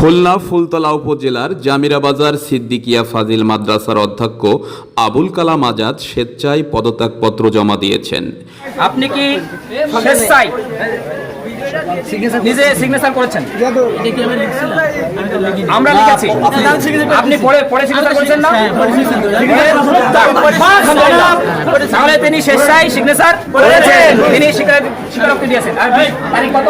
খুলনা ফুলতলা উপজেলার জামিরা বাজার সিদ্দিকিয়া ফাজিল মাদ্রাসার অধ্যক্ষ আবুল কালাম আজাদ স্বেচ্ছায় পদত্যাগপত্র জমা দিয়েছেন। আপনি কি স্বেচ্ছায়? নিজে সিগনেচার করেছেন? আমরা লিখেছি। আপনি পড়ে পড়ে সিগনেচার করেছেন না? তাহলে তিনি স্বেচ্ছায় সিগনেচার করেছেন। তিনি স্বীকারোক্তি দিয়েছেন। আর তারিখ কত?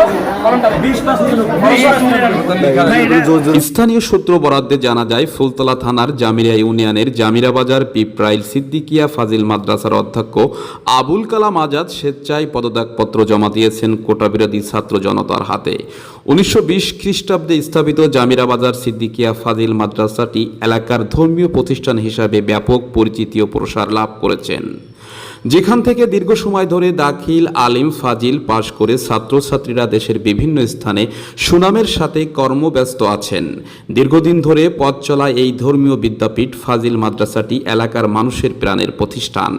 স্থানীয় সূত্র বরাদ্দে জানা যায় ফুলতলা থানার জামিরা ইউনিয়নের জামিরা বাজার পিপ্রাইল সিদ্দিকিয়া ফাজিল মাদ্রাসার অধ্যক্ষ আবুল কালাম আজাদ স্বেচ্ছায় পদত্যাগপত্র জমা দিয়েছেন কোটাবিরোধী ছাত্র জনতার হাতে। উনিশশো বিশ খ্রিস্টাব্দে স্থাপিত জামিরাবাজার সিদ্দিকিয়া ফাজিল মাদ্রাসাটি এলাকার ধর্মীয় প্রতিষ্ঠান হিসাবে ব্যাপক পরিচিতি ও প্রসার লাভ করেছেন। যেখান থেকে দীর্ঘ সময় ধরে দাখিল, আলিম, ফাজিল পাশ করে ছাত্রছাত্রীরা দেশের বিভিন্ন স্থানে সুনামের সাথে কর্মব্যস্ত আছেন। দীর্ঘদিন ধরে পথ চলা এই ধর্মীয় বিদ্যাপীঠ ফাজিল মাদ্রাসাটি এলাকার মানুষের প্রাণের প্রতিষ্ঠান।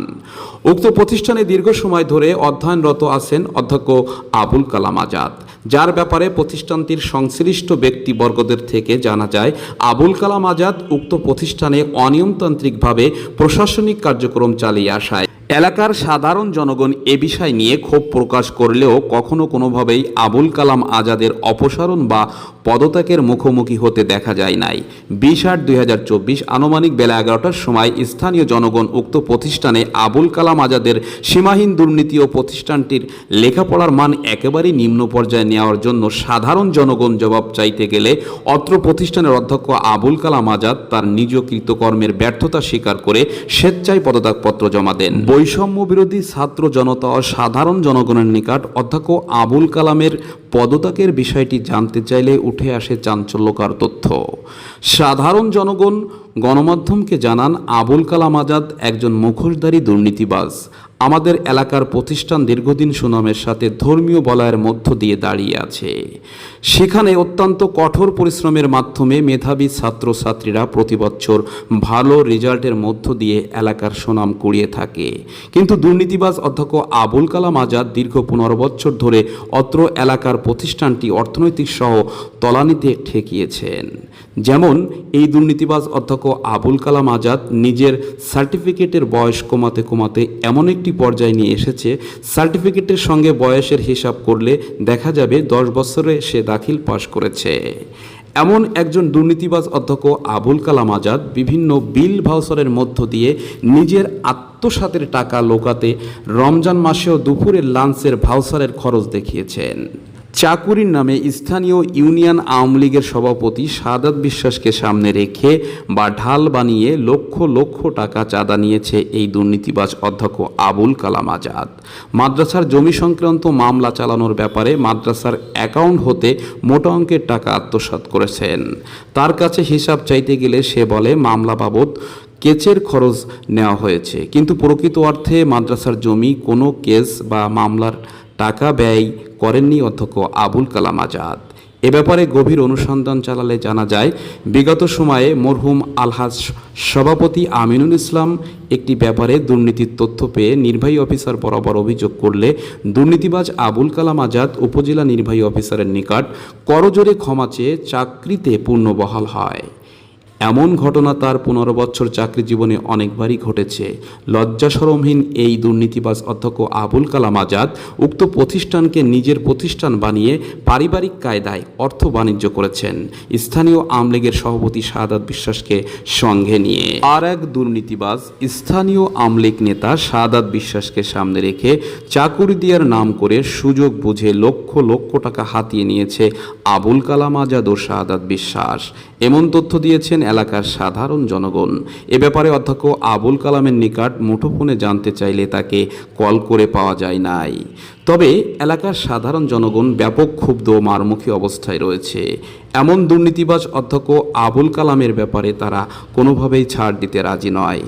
উক্ত প্রতিষ্ঠানে দীর্ঘ সময় ধরে অধ্যয়নরত আছেন অধ্যক্ষ আবুল কালাম আজাদ। যার ব্যাপারে প্রতিষ্ঠানটির সংশ্লিষ্ট ব্যক্তিবর্গদের থেকে জানা যায়, আবুল কালাম আজাদ উক্ত প্রতিষ্ঠানে অনিয়মতান্ত্রিকভাবে প্রশাসনিক কার্যক্রম চালিয়ে আসায়। এলাকার সাধারণ জনগণ এ বিষয় নিয়ে ক্ষোভ প্রকাশ করলেও কখনো কোনোভাবেই আবুল কালাম আজাদের অপসারণ বা পদত্যাগের মুখোমুখি হতে দেখা যায় নাই। বিশ আট দুই আনুমানিক বেলা এগারোটার সময় স্থানীয় জনগণ উক্ত প্রতিষ্ঠানে আবুল কালাম আজাদের সীমাহীন দুর্নীতি ও প্রতিষ্ঠানটির লেখাপড়ার মান একেবারেই নিম্ন পর্যায়ে নেওয়ার জন্য সাধারণ জনগণ জবাব চাইতে গেলে অত্র প্রতিষ্ঠানের অধ্যক্ষ আবুল কালাম আজাদ তার নিজ কৃতকর্মের ব্যর্থতা স্বীকার করে স্বেচ্ছায় পদত্যাগপত্র জমা দেন। বৈষম্য বিরোধী ছাত্র জনতা ও সাধারণ জনগণের নিকট অধ্যক্ষ আবুল কালামের পদত্যাগের বিষয়টি জানতে চাইলে উঠে আসে চাঞ্চল্যকার তথ্য। সাধারণ জনগণ গণমাধ্যমকে জানান, আবুল কালাম আজাদ একজন মুখোশধারী দুর্নীতিবাজ। আমাদের এলাকার প্রতিষ্ঠান দীর্ঘদিন সুনামের সাথে ধর্মীয় বলয়ের মধ্য দিয়ে দাঁড়িয়ে আছে। সেখানে অত্যন্ত কঠোর পরিশ্রমের মাধ্যমে মেধাবী ছাত্রছাত্রীরা প্রতি বছর ভালো রেজাল্টের মধ্য দিয়ে এলাকার সুনাম কুড়িয়ে থাকে। কিন্তু দুর্নীতিবাজ অধ্যক্ষ আবুল কালাম আজাদ দীর্ঘ পনেরো বছর ধরে অত্র এলাকার প্রতিষ্ঠানটি অর্থনৈতিক সহ তলানিতে ঠেকিয়েছেন। যেমন, এই দুর্নীতিবাজ অধ্যক্ষ আবুল কালাম আজাদ নিজের সার্টিফিকেটের বয়স কমাতে কমাতে এমন একটি পর্যায়ে নিয়ে এসেছে। সার্টিফিকেটের সঙ্গে বয়সের হিসাব করলে দেখা যাবে দশ বছরে সে দাখিল পাশ করেছে। এমন একজন দুর্নীতিবাজ অধ্যক্ষ আবুল কালাম আজাদ বিভিন্ন বিল ভাউচারের মধ্য দিয়ে নিজের আত্মসাতের টাকা লোকাতে রমজান মাসেও দুপুরের লাঞ্চের ভাউসারের খরচ দেখিয়েছেন। চাকুরির নামে স্থানীয় ইউনিয়ন আওয়ামী লীগের সভাপতি সাদাত বিশ্বাসকে সামনে রেখে বা ঢাল বানিয়ে লক্ষ লক্ষ টাকা চাঁদা নিয়েছে এই দুর্নীতিবাজ অধ্যক্ষ আবুল কালাম আজাদ। মাদ্রাসার জমি সংক্রান্ত মামলা চালানোর ব্যাপারে মাদ্রাসার অ্যাকাউন্ট হতে মোটা অঙ্কের টাকা আত্মসাৎ করেছেন। তার কাছে হিসাব চাইতে গেলে সে বলে, মামলা বাবদ কেচের খরচ নেওয়া হয়েছে। কিন্তু প্রকৃত অর্থে মাদ্রাসার জমি কোনো কেস বা মামলার টাকা ব্যয় করেননি অধ্যক্ষ আবুল কালাম আজাদ। এ ব্যাপারে গভীর অনুসন্ধান চালালে জানা যায়, বিগত সময়ে মরহুম আলহাজ সভাপতি আমিনুল ইসলাম একটি ব্যাপারে দুর্নীতির তথ্য পেয়ে নির্বাহী অফিসার বরাবর অভিযোগ করলে দুর্নীতিবাজ আবুল কালাম আজাদ উপজেলা নির্বাহী অফিসারের নিকট করজোরে ক্ষমা চেয়ে চাকরিতে পূর্ণবহাল হয়। এমন ঘটনা তার পনেরো বছর চাকরি জীবনে অনেকবারই ঘটেছে। লজ্জাসরমহীন এই দুর্নীতিবাজ অধ্যক্ষ আবুল কালাম আজাদ উক্ত প্রতিষ্ঠানকে নিজের প্রতিষ্ঠান বানিয়ে পারিবারিক কায়দায় অর্থ বাণিজ্য করেছেন। স্থানীয় আমলীগের সভাপতি সাদাত বিশ্বাসকে সঙ্গে নিয়ে। আর এক দুর্নীতিবাজ স্থানীয় আমলিক নেতা সাদাত বিশ্বাসকে সামনে রেখে চাকুরি দেওয়ার নাম করে সুযোগ বুঝে লক্ষ লক্ষ টাকা হাতিয়ে নিয়েছে আবুল কালাম আজাদ ও শাহাদাত বিশ্বাস। এমন তথ্য দিয়েছেন এলাকার সাধারণ জনগণ। এ ব্যাপারে অধ্যক্ষ আবুল কালামের নিকট মুঠোফোনে জানতে চাইলে তাকে কল করে পাওয়া যায় নাই। তবে এলাকার সাধারণ জনগণ ব্যাপক ক্ষুব্ধ মারমুখী অবস্থায় রয়েছে। এমন দুর্নীতিবাজ অধ্যক্ষ আবুল কালামের ব্যাপারে তারা কোনোভাবেই ছাড় দিতে রাজি নয়।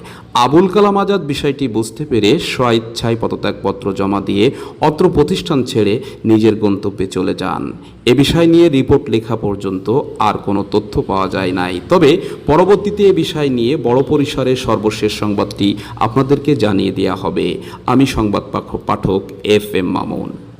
আবুল কালাম আজাদ বিষয়টি বুঝতে পেরে স্বইচ্ছায় পদত্যাগপত্র জমা দিয়ে অত্র প্রতিষ্ঠান ছেড়ে নিজের গন্তব্যে চলে যান। এ বিষয় নিয়ে রিপোর্ট লেখা পর্যন্ত আর কোনো তথ্য পাওয়া যায় নাই। তবে পরবর্তীতে এ বিষয় নিয়ে বড় পরিসরে সর্বশেষ সংবাদটি আপনাদেরকে জানিয়ে দেওয়া হবে। আমি সংবাদ পাঠক এফ এম মামুন। Moon.